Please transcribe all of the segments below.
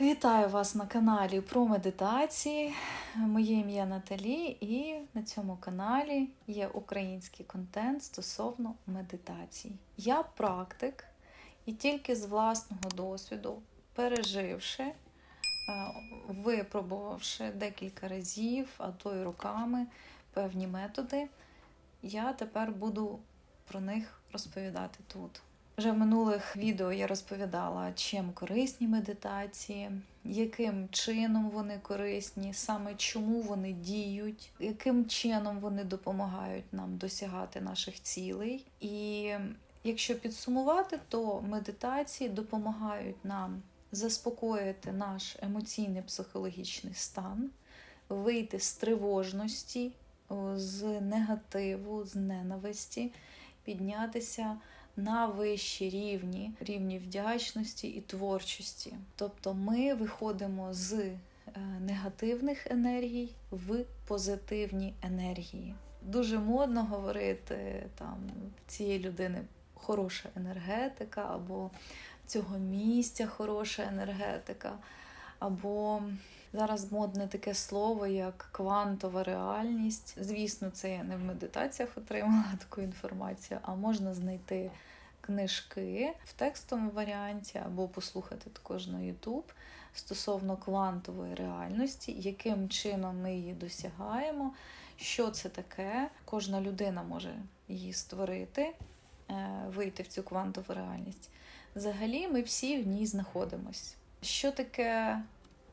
Вітаю вас на каналі про медитації. Моє ім'я Наталі, і на цьому каналі є український контент стосовно медитацій. Я практик, і тільки з власного досвіду, переживши, е, випробувавши декілька разів, а то й роками певні методи, я тепер буду про них розповідати тут. Вже в минулих відео я розповідала, чим корисні медитації, яким чином вони корисні, саме чому вони діють, яким чином вони допомагають нам досягати наших цілей. І якщо підсумувати, то медитації допомагають нам заспокоїти наш емоційний психологічний стан, вийти з тривожності, з негативу, з ненависті, піднятися на вищі рівні, рівні вдячності і творчості. Тобто ми виходимо з е, негативних енергій в позитивні енергії. Дуже модно говорити там цієї людини хороша енергетика, або цього місця хороша енергетика, або Зараз модне таке слово, як квантова реальність. Звісно, це я не в медитаціях отримала таку інформацію, а можна знайти книжки в текстовому варіанті або послухати також на YouTube стосовно квантової реальності, яким чином ми її досягаємо, що це таке. Кожна людина може її створити, е, вийти в цю квантову реальність. Взагалі, ми всі в ній знаходимось. Що таке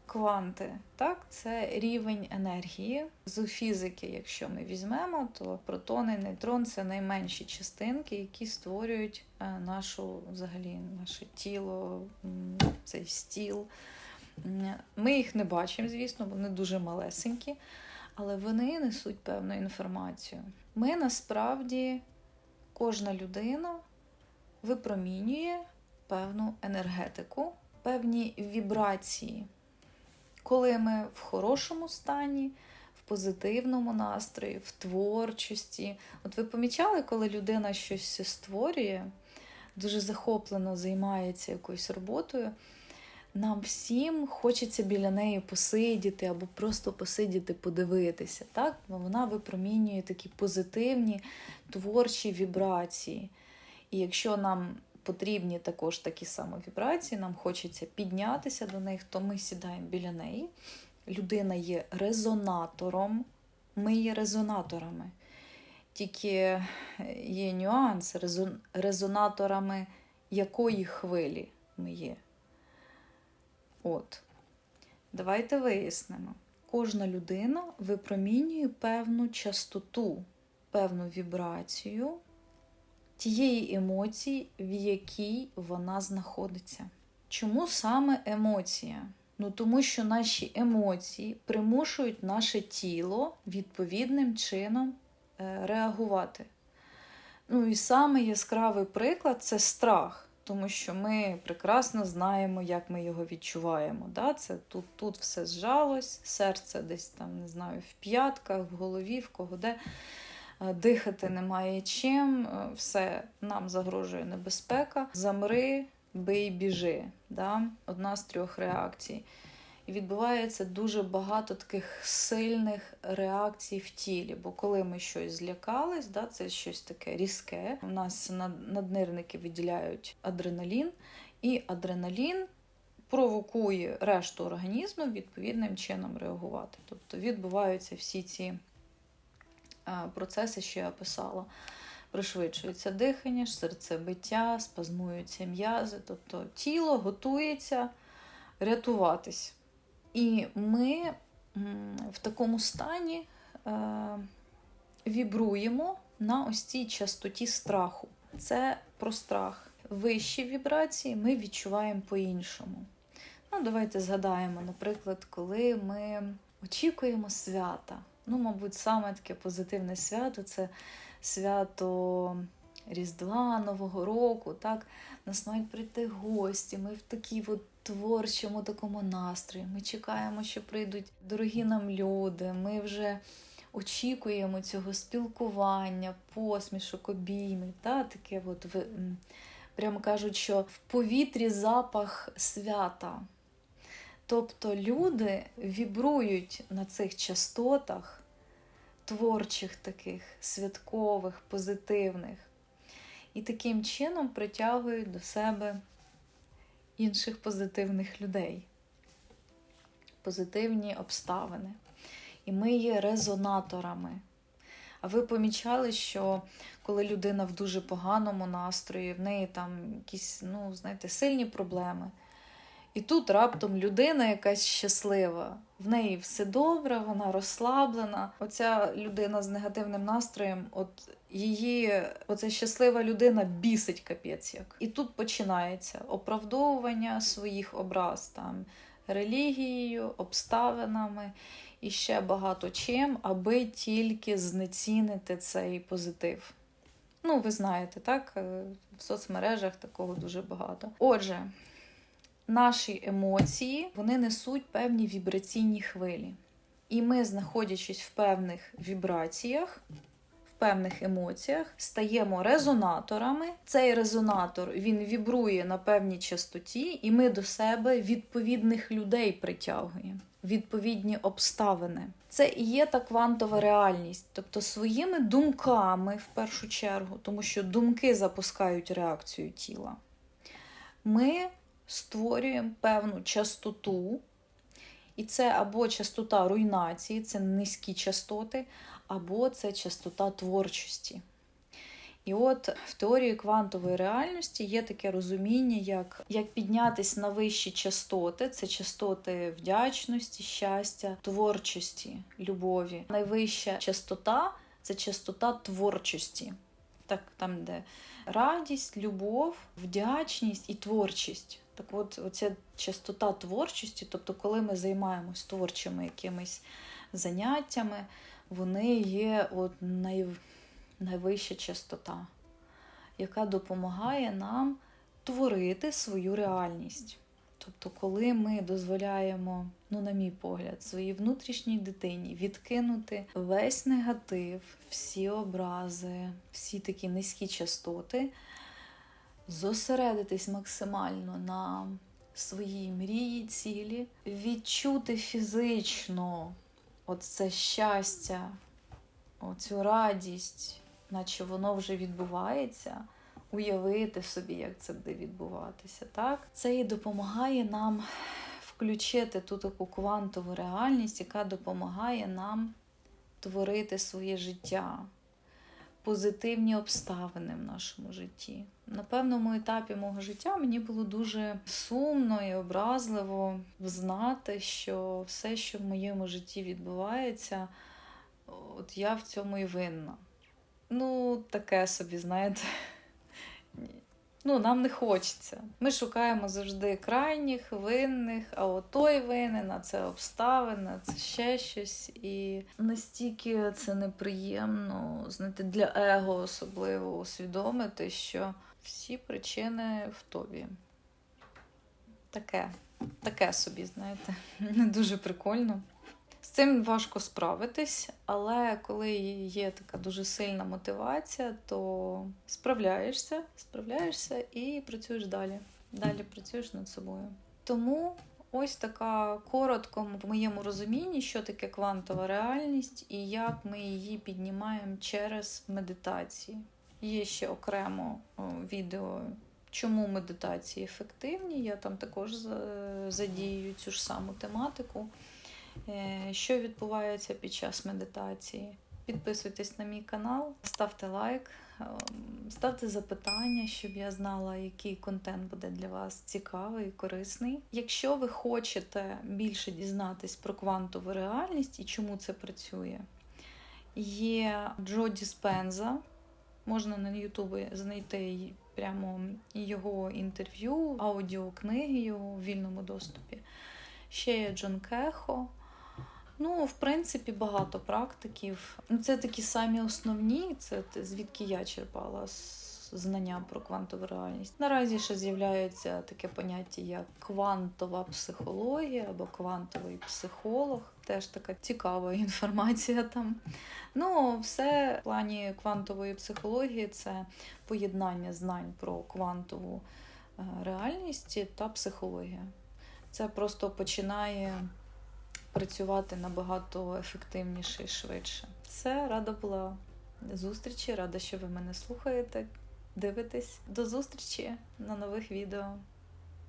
кванти, так, це рівень енергії. З фізики, якщо ми візьмемо, то протони, нейтрон це найменші частинки, які створюють е, нашу взагалі наше тіло, цей стіл. Ми їх не бачимо, звісно, вони дуже малесенькі, але вони несуть певну інформацію. Ми насправді, кожна людина випромінює певну енергетику, певні вібрації коли ми в хорошому стані, в позитивному настрої, в творчості. От ви помічали, коли людина щось створює, дуже захоплено займається якоюсь роботою. Нам всім хочеться біля неї посидіти або просто посидіти, подивитися. Так? Вона випромінює такі позитивні творчі вібрації. І якщо нам потрібні також такі самі вібрації, нам хочеться піднятися до них, то ми сідаємо біля неї. Людина є резонатором, ми є резонаторами. Тільки є нюанс резонаторами якої хвилі ми є. От. Давайте вияснимо. Кожна людина випромінює певну частоту, певну вібрацію тієї емоції, в якій вона знаходиться. Чому саме емоція? Ну, тому що наші емоції примушують наше тіло відповідним чином е, реагувати. Ну і саме яскравий приклад це страх, тому що ми прекрасно знаємо, як ми його відчуваємо. Да? Це Тут тут все зжалось, серце десь там, не знаю, в п'ятках, в голові, в кого де. Е, дихати немає чим, е, все, нам загрожує небезпека. Замри, бий, біжи. Да? Одна з трьох реакцій. І відбувається дуже багато таких сильних реакцій в тілі. Бо коли ми щось злякались, да, це щось таке різке. У нас наднирники виділяють адреналін, і адреналін провокує решту організму відповідним чином реагувати. Тобто відбуваються всі ці процеси, що я описала. Пришвидшується дихання, серцебиття, спазмуються м'язи, тобто тіло готується рятуватись. І ми в такому стані е, вібруємо на ось цій частоті страху. Це про страх. Вищі вібрації ми відчуваємо по-іншому. Ну, Давайте згадаємо, наприклад, коли ми очікуємо свята. Ну, мабуть, саме таке позитивне свято це свято Різдва, Нового року. так? Нас мають прийти гості, ми в такій от творчому такому настрої. Ми чекаємо, що прийдуть дорогі нам люди. Ми вже очікуємо цього спілкування, посмішок, обійми. Та? Таке от, Прямо кажуть, що в повітрі запах свята. Тобто люди вібрують на цих частотах творчих таких, святкових, позитивних, і таким чином притягують до себе інших позитивних людей, позитивні обставини. І ми є резонаторами. А ви помічали, що коли людина в дуже поганому настрої, в неї там якісь, ну, знаєте, сильні проблеми. І тут раптом людина якась щаслива, в неї все добре, вона розслаблена. Оця людина з негативним настроєм, от її, оця щаслива людина бісить капець як. І тут починається оправдовування своїх образ там релігією, обставинами і ще багато чим, аби тільки знецінити цей позитив. Ну, ви знаєте, так? Е, в соцмережах такого дуже багато. Отже, наші емоції вони несуть певні вібраційні хвилі. І ми, знаходячись в певних вібраціях, в певних емоціях, стаємо резонаторами. Цей резонатор він вібрує на певній частоті, і ми до себе відповідних людей притягуємо. Відповідні обставини. Це і є та квантова реальність, тобто своїми думками в першу чергу, тому що думки запускають реакцію тіла. Ми створюємо певну частоту, і це або частота руйнації, це низькі частоти, або це частота творчості. І от в теорії квантової реальності є таке розуміння, як як піднятися на вищі частоти, це частоти вдячності, щастя, творчості, любові. Найвища частота це частота творчості. Так, там, де радість, любов, вдячність і творчість. Так от, оця частота творчості, тобто, коли ми займаємось творчими якимись заняттями, вони є от най, найвища частота, яка допомагає нам творити свою реальність. Тобто, коли ми дозволяємо, ну, на мій погляд, своїй внутрішній дитині відкинути весь негатив, всі образи, всі такі низькі частоти зосередитись максимально на своїй мрії, цілі, відчути фізично це щастя, оцю радість, наче воно вже відбувається. Уявити собі, як це буде відбуватися. Так? Це і допомагає нам включити ту таку квантову реальність, яка допомагає нам творити своє життя позитивні обставини в нашому житті. На певному етапі мого життя мені було дуже сумно і образливо знати, що все, що в моєму житті відбувається, от я в цьому і винна. Ну, таке собі, знаєте. Ну, нам не хочеться. Ми шукаємо завжди крайніх, винних, а от той винен, а це обставина, це ще щось. І настільки це неприємно, знаєте, для его особливо усвідомити, що всі причини в тобі. Таке, таке собі, знаєте, не дуже прикольно. З цим важко справитись, але коли є така дуже сильна мотивація, то справляєшся, справляєшся і працюєш далі. Далі працюєш над собою. Тому ось така коротко в моєму розумінні, що таке квантова реальність і як ми її піднімаємо через медитації. Є ще окремо відео. Чому медитації ефективні? Я там також задію цю ж саму тематику. Е, що відбувається під час медитації. Підписуйтесь на мій канал, ставте лайк, ем, ставте запитання, щоб я знала, який контент буде для вас цікавий і корисний. Якщо ви хочете більше дізнатись про квантову реальність і чому це працює, є Джо Діспенза. Можна на Ютубі знайти прямо його інтерв'ю, аудіокниги його в вільному доступі. Ще є Джон Кехо. Ну, в принципі, багато практиків. Ну, це такі самі основні, це звідки я черпала знання про квантову реальність. Наразі ще з'являється таке поняття, як квантова психологія або квантовий психолог. Теж така цікава інформація там. Ну, все в плані квантової психології це поєднання знань про квантову е, реальність та психологію. це просто починає працювати набагато ефективніше і швидше. Все, рада була зустрічі, рада, що ви мене слухаєте, дивитесь. До зустрічі на нових відео.